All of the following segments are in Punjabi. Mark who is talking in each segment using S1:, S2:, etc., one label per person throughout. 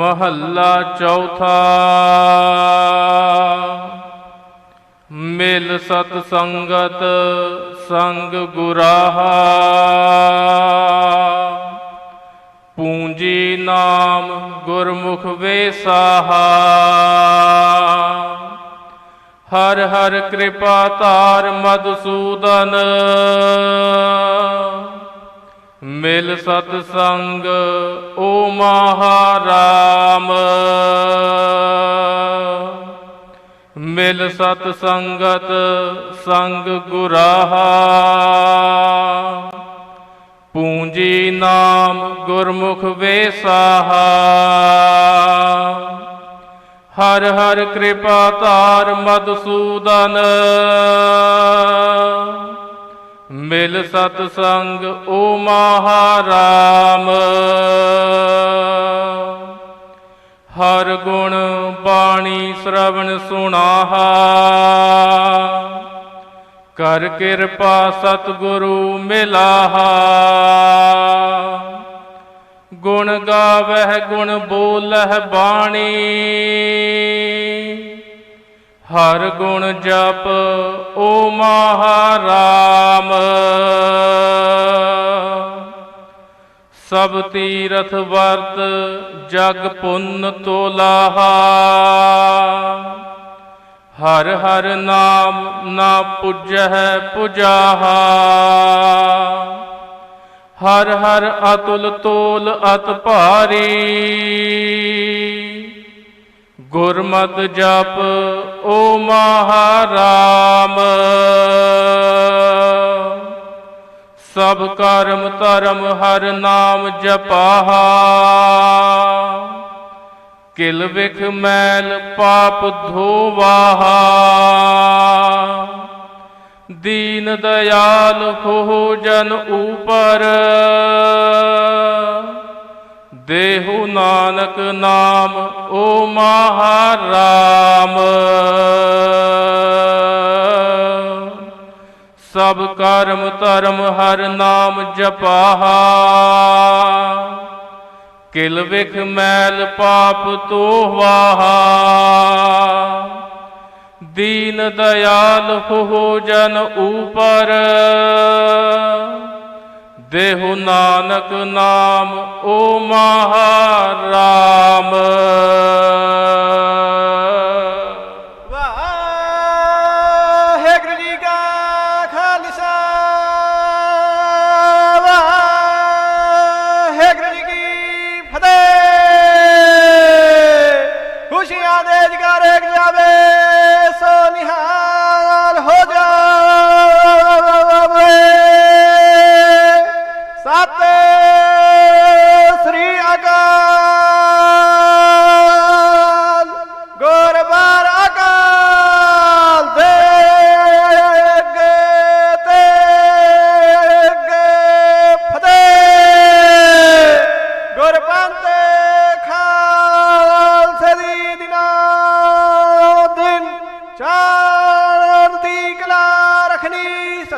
S1: ਮਹੱਲਾ ਚੌਥਾ। ਮਿਲ ਸਤ ਸੰਗਤ ਸੰਗ ਗੁਰਾਹਾ। ਪੂੰਜੀ ਨਾਮ ਗੁਰਮੁਖ ਵੇਸਾਹਾ ਹਰ ਹਰ ਕਿਰਪਾ ਤਾਰ ਮਦਸੂਦਨ ਮਿਲ ਸਤ ਸੰਗ, ਓ ਮਹਾਰਾਮ। ਮਿਲ ਸਤ ਸੰਗਤ, ਸੰਗ ਗੁਰਾਹਾ। ਪੂੰਜੀ ਨਾਮ ਗੁਰਮੁਖ ਵੇਸਾਹਾ। ਹਰ ਹਰ ਕਿਰਪਾ ਧਾਰ ਮਦਸੂਦਨ ਮਿਲ ਸਤ ਸੰਗ ਓ ਮਹਾਰਾਮ। ਹਰ ਗੁਣ ਬਾਣੀ ਸ਼ਰਵਣ ਸੁਣਾਹਾ। ਕਰ ਕਿਰਪਾ ਸਤਿਗੁਰੂ ਮਿਲਾਹਾ। ਗੁਣ ਗਾਵਹਿ ਗੁਣ ਬੋਲਹਿ ਬਾਣੀ। ਹਰ ਗੁਣ ਜਪ, ਓ ਮਹਾਰਾਮ। ਸਭ ਤੀਰਥ ਵਰਤ, ਜਗ ਪੁੰਨ ਤੋਲਾਹਾ। ਹਰ ਹਰ ਨਾਮ ਨਾ ਪੁਜਹਿ ਪੁਜਾਹਾ। ਹਰ ਹਰ ਅਤੁਲ ਤੋਲ ਅਤ ਭਾਰੀ। ਗੁਰਮਤਿ ਜਪ ਓ ਮਹਾਰਾਮ। ਸਭ ਕਰਮ ਧਰਮ ਹਰ ਨਾਮ ਜਪਾਹਾ। ਕਿਲ ਵਿਖ ਮੈਲ ਪਾਪ ਧੋਵਾਹਾ। ਦੀਨ ਦਇਆਲ ਹੋ ਜਨ ਉਪਰ। ਦੇਹੁ ਨਾਨਕ ਨਾਮ, ਓ ਮਹਾਰਾਮ। ਸਭ ਕਰਮ ਧਰਮ ਹਰ ਨਾਮ ਜਪਾਹਾ। ਕਿਲ ਵਿਖ ਮੈਲ ਪਾਪ ਤੋਵਾਹਾ ਦੀਨ ਦਇਆਲ ਹੋ ਜਨ ਉਪਰ। ਦੇਹੁ ਨਾਨਕ ਨਾਮ ਓ ਮਹਾਰਾਮ।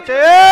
S2: আছে